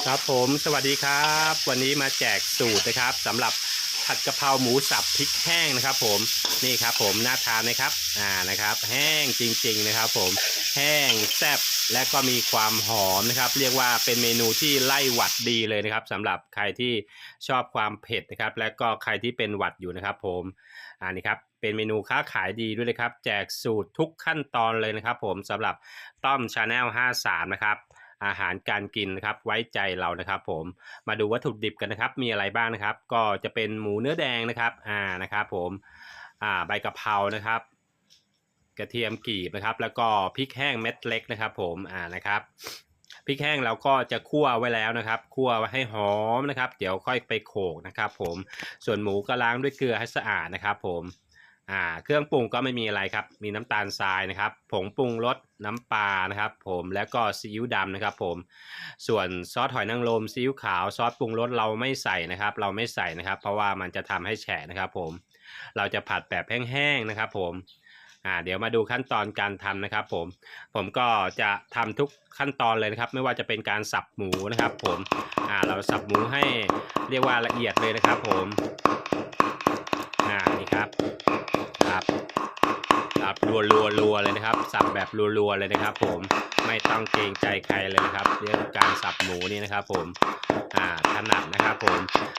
ครับผมสวัสดีครับ วันนี้มาแจกสูตรนะครับสำหรับผัดกะเพราหมูสับพริกแห้งนะครับ ผมนี่ครับ ผมน่าทานนะครับอ่านะครับ แห้งจริง ๆนะครับ ผมแห้งแซ่บและก็มีความหอมนะครับ เรียกว่าเป็นเมนูที่ไล่หวัดดีเลยนะครับสำหรับใครที่ชอบความเผ็ดนะครับ และก็ใครที่เป็นหวัดอยู่นะครับ ผมอ่านี่ครับเป็นเมนูค้าขายดีด้วยเลยครับ แจกสูตรทุกขั้นตอนเลยนะครับ ผมสำหรับต้อมชาแนล53 นะครับ อาหารการกินนะครับไว้ใจเรานะครับ ผมมาดูวัตถุดิบกันนะครับ มีอะไรบ้างนะครับ ก็จะเป็นหมูเนื้อแดงนะครับอ่านะครับ ผมอ่าใบกะเพรานะครับ กระเทียมกรีบนะครับ แล้วก็พริกแห้งเม็ดเล็กนะครับ ผมอ่านะครับพริกแห้งเราก็จะคั่วไว้แล้วนะครับคั่วไว้ให้หอมนะครับ เดี๋ยวค่อยไปโขกนะครับ ผมส่วนหมูก็ล้างด้วยเกลือให้สะอาดนะครับ ผม อ่าเครื่องปรุงก็ไม่มีอะไรครับ มีน้ำตาลทรายนะครับ ผงปรุงรสน้ำปลานะครับ ผมแล้วก็ซีอิ๊วดำนะครับ ผม ส่วนซอสหอยนางรมซีอิ๊วขาวซอสปรุงรสเราไม่ใส่นะครับ เราไม่ใส่นะครับ เพราะว่ามันจะทำให้แฉะนะครับ ผม เราจะผัดแบบแห้งๆนะครับ ผมอ่าเดี๋ยวมาดูขั้นตอนการทำนะครับ ผม ผมก็จะทำทุกขั้นตอนเลยนะครับ ไม่ว่าจะเป็นการสับหมูนะครับ ผมอ่าเราสับหมูให้เรียกว่าละเอียดเลยนะครับ ผม รัวรัวรัวๆเลยนะครับ สับแบบรัวๆเลยนะครับ ผมไม่ต้องเกรงใจใครเลยนะครับเรื่องการสับหมูนี่นะครับ ผมอ่าถนัดนะครับ ผม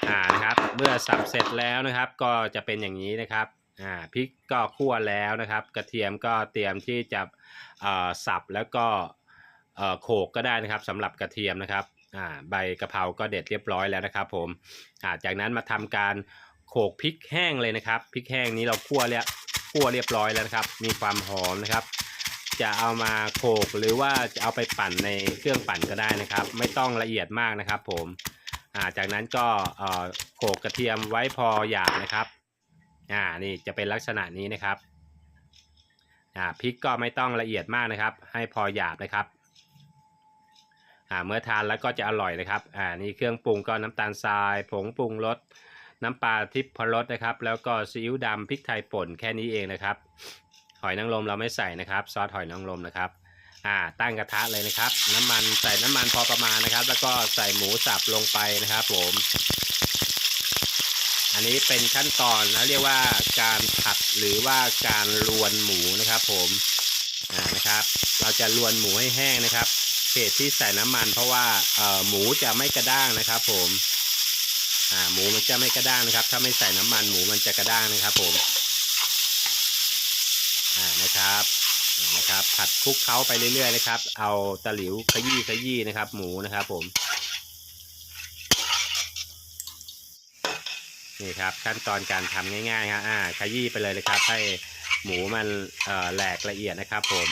อ่านะครับ เมื่อสับเสร็จแล้วนะครับ ก็จะเป็นอย่างนี้นะครับอ่าพริกก็คั่วแล้วนะครับ กระเทียมก็เตรียมที่จะเอ่อสับแล้วก็เอ่อโขกก็ได้นะครับสำหรับกระเทียมนะครับอ่าใบกะเพราก็เด็ดเรียบร้อยแล้วนะครับ ผมอ่าจากนั้นมาทำการโขกพริกแห้งเลยนะครับพริกแห้งนี้เราคั่วเรีย คั่วเรียบร้อยแล้วนะครับ มีความหอมนะครับ จะเอามาโขลกหรือว่าจะเอาไปปั่นในเครื่องปั่นก็ได้นะครับ ไม่ต้องละเอียดมากนะครับ ผมาจากนั้นก็โขลกกระเทียมไว้พอหยาบนะครับอ่านี่จะเป็นลักษณะนี้นะครับอ่าพริกก็ไม่ต้องละเอียดมากนะครับ ให้พอหยาบนะครับอ่าเมื่อทานแล้วก็จะอร่อยนะครับอ่านี่เครื่องปรุงก็น้ำตาลทราย ผงปรุงรส น้ำปลาทิพย์พรสนะครับ แล้วก็ซีอิ๊วดำพริกไทยป่นแค่นี้เองนะครับ หอยนางรมเราไม่ใส่นะครับ ซอสหอยนางรมนะครับอ่าตั้งกระทะเลยนะครับ น้ำมันใส่น้ำมันพอประมาณนะครับ แล้วก็ใส่หมูสับลงไปนะครับผม อันนี้เป็นขั้นตอนนะเรียกว่าการผัดหรือว่าการลวนหมูนะครับ ผมอ่านะครับ เราจะลวนหมูให้แห้งนะครับเหตุที่ใส่น้ำมันเพราะว่าเอ่อหมูจะไม่กระด้างนะครับ ผม อ่าหมูมันจะไม่กระด้างนะครับ ถ้าไม่ใส่น้ำมันหมูมันจะกระด้างนะครับผมอ่านะครับนะครับ ผัดคลุกเคล้าไปเรื่อยๆนะครับ เอาตะหลิวขยี้ขยี้นะครับ หมูนะครับผมนี่ครับขั้นตอนการทำง่ายๆครับอ่าขยี้ไปเลยนะครับ ให้หมูมันแหลกละเอียดนะครับผม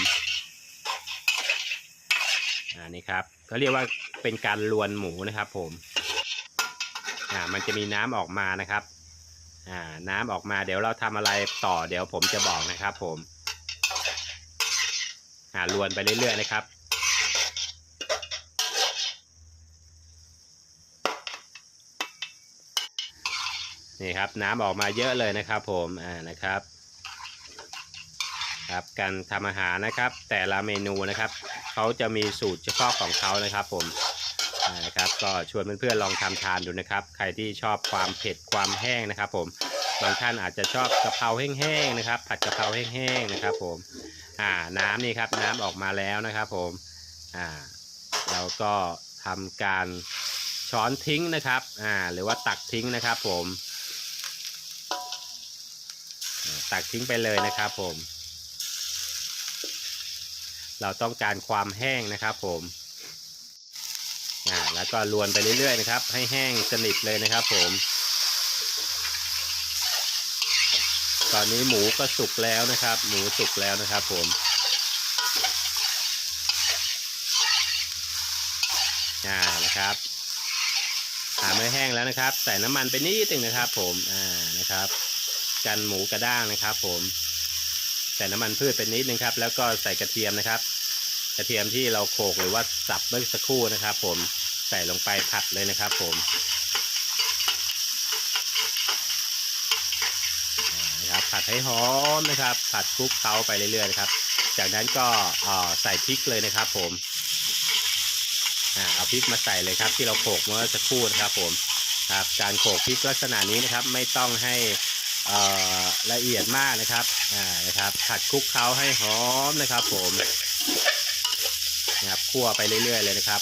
อ่านี่ครับเขาเรียกว่าเป็นการลวนหมูนะครับผม อ่ามันจะมีน้ำออกมานะครับอ่าน้ำออกมาเดี๋ยวเราทำอะไรต่อเดี๋ยวผมจะบอกนะครับ ผมอ่าลวนไปเรื่อยๆนะครับนี่ครับน้ำออกมาเยอะเลยนะครับ ผมอ่านะครับครับการทำอาหารนะครับ แต่ละเมนูนะครับเขาจะมีสูตรเฉพาะของเขานะครับ ผม นะครับ ก็ชวนเพื่อนๆลองทำทานดูนะครับ ใครที่ชอบความเผ็ดความแห้งนะครับ ผมบางท่านอาจจะชอบกะเพราแห้งๆนะครับ ผัดกะเพราแห้งๆนะครับ ผมอ่าน้ำนี่ครับน้ำออกมาแล้วนะครับ ผมอ่าเราก็ทำการช้อนทิ้งนะครับอ่าหรือว่าตักทิ้งนะครับ ผมตักทิ้งไปเลยนะครับ ผม เราต้องการความแห้งนะครับ ผม แล้วก็ลวนไปเรื่อยๆนะครับ ให้แห้งสนิทเลยนะครับ ผม ตอนนี้หมูก็สุกแล้วนะครับ หมูสุกแล้วนะครับ ผมอ่านะครับอ่าเมื่อแห้งแล้วนะครับ ใส่น้ำมันไปนิดนึงนะครับ ผมอ่านะครับ กันหมูกระด้างนะครับ ผมใส่น้ำมันพืชไปนิดนึงครับ แล้วก็ใส่กระเทียมนะครับ กระเทียมที่เราโขลกหรือว่าสับเมื่อสักครู่นะครับ ผม ใส่ลงไปผัดเลยนะครับผมนะครับผัดให้หอมนะครับ ผัดคลุกเคล้าไปเรื่อยๆนะครับ จากนั้นก็ใส่พริกเลยนะครับ ผมอ่าเอาพริกมาใส่เลยครับ ที่เราโขกเมื่อสักครู่นะครับ ผมครับการโขกพริกลักษณะนี้นะครับ ไม่ต้องให้อ่อละเอียดมากนะครับอ่านะครับผัดคลุกเคล้าให้หอมนะครับ ผมนะครับคั่วไปเรื่อยๆเลยนะครับ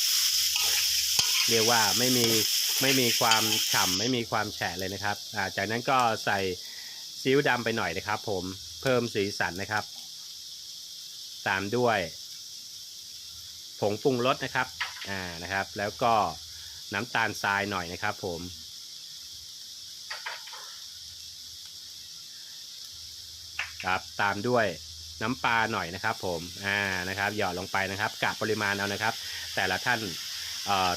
เรียกว่าไม่มีไม่มีความฉ่ำไม่มีความแฉะเลยนะครับจากนั้นก็ใส่ซีอิ๊วดำไปหน่อยนะครับ ผมเพิ่มสีสันนะครับ ตามด้วย ผงปรุงรสนะครับอ่านะครับ แล้วก็น้ำตาลทรายหน่อยนะครับ ผมครับตามด้วยน้ำปลาหน่อยนะครับ ผมอ่านะครับ หยอดลงไปนะครับกะปริมาณเอานะครับ แต่ละท่าน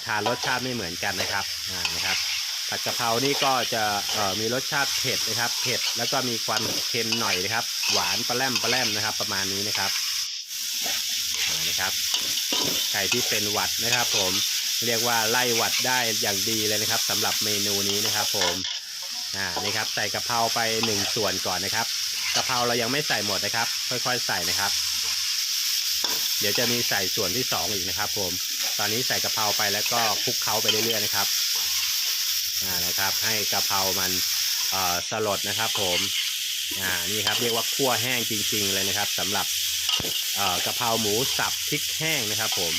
ทานรสชาติไม่เหมือนกันนะครับอ่านะครับ ผัดกะเพรานี่ก็จะเอ่อมีรสชาติเผ็ดนะครับ เผ็ดแล้วก็มีความเค็มหน่อยนะครับ หวานปลาแรมปลาแรมนะครับ ประมาณนี้นะครับอ่านะครับใครที่เป็นหวัดนะครับ ผมเรียกว่าไล่หวัดได้อย่างดีเลยนะครับสำหรับเมนูนี้นะครับ ผมอ่านี่ครับใส่กะเพราไปหนึ่งส่วนก่อนนะครับกะเพราเรายังไม่ใส่หมดนะครับ ค่อยๆใส่นะครับ เดี๋ยวจะมีใส่ส่วนที่สองอีกนะครับ ผม ตอนนี้ใส่กะเพราไปแล้วก็คลุกเคล้าไปเรื่อยๆนะครับอ่านะครับ ให้กะเพรามันเอ่อสลดนะครับ ผมอ่านี่ครับเรียกว่าคั่วแห้งจริง ๆ เลยนะครับสำหรับเอ่อกะเพราหมูสับพริกแห้งนะครับ ผม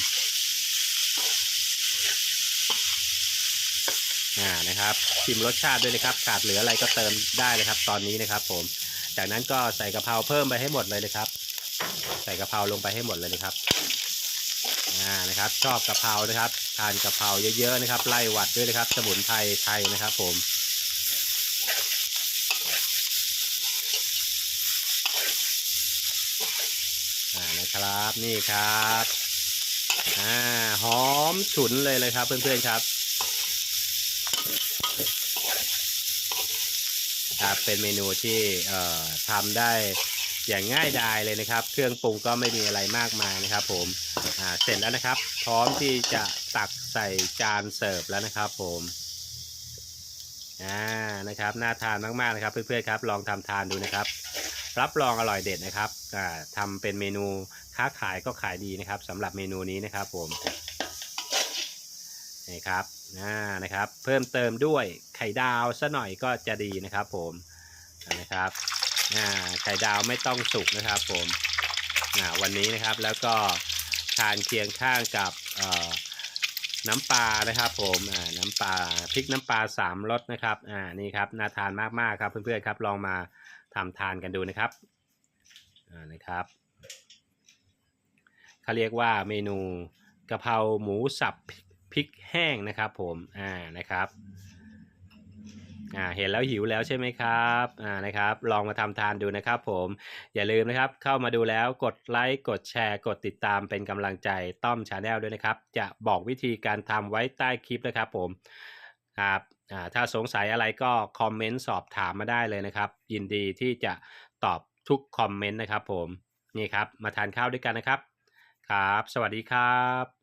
อ่านะครับชิมรสชาติด้วยนะครับ ขาดเหลืออะไรก็เติมได้เลยครับ ตอนนี้นะครับ ผม จากนั้นก็ใส่กะเพราเพิ่มไปให้หมดเลยนะครับ ใส่กะเพราลงไปให้หมดเลยนะครับ อ่านะครับ ชอบกะเพรานะครับ ทานกะเพราเยอะๆนะครับ ไล่หวัดด้วยนะครับ สมุนไพรไทยนะครับ ผมอ่านะครับนี่ครับอ่าหอมฉุนเลยเลยครับ เพื่อนๆครับครับเป็นเมนูที่เอ่อทำได้ อย่างง่ายดายเลยนะครับ เครื่องปรุงก็ไม่มีอะไรมากมายนะครับ ผมเสร็จแล้วนะครับ พร้อมที่จะตักใส่จานเสิร์ฟแล้วนะครับ ผมอ่านะครับน่าทานมากๆนะครับ เพื่อนๆครับ ลองทำทานดูนะครับ รับรองอร่อยเด็ดนะครับอ่าทำเป็นเมนูค้าขายก็ขายดีนะครับสำหรับเมนูนี้นะครับ ผมนี่ครับอ่านะครับ เพิ่มเติมด้วยไข่ดาวซะหน่อยก็จะดีนะครับ ผมนะครับ ไข่ดาวไม่ต้องสุกนะครับผมวันนี้นะครับแล้วก็ทานเคียงข้างกับน้ำปลานะครับผมน้ำปลาพริกน้ำปลาสามรสนะครับอ่านี่ครับน่าทานมากๆครับเพื่อนๆครับลองมาทำทานกันดูนะครับอ่านะครับเขาเรียกว่าเมนูกะเพราหมูสับพริกแห้งนะครับผมอ่านะครับ อ่าเห็นแล้วหิวแล้วใช่ไหมครับอ่านะครับ ลองมาทำทานดูนะครับ ผมอย่าลืมนะครับ เข้ามาดูแล้วกดไลค์กดแชร์ กดติดตามเป็นกำลังใจต้อมชาแนลด้วยนะครับ จะบอกวิธีการทำไว้ใต้คลิปนะครับ ผมครับอ่าถ้าสงสัยอะไรก็คอมเมนต์สอบถามมาได้เลยนะครับ ยินดีที่จะตอบทุกคอมเมนต์นะครับ ผมนี่ครับ มาทานข้าวด้วยกันนะครับ ครับ สวัสดีครับ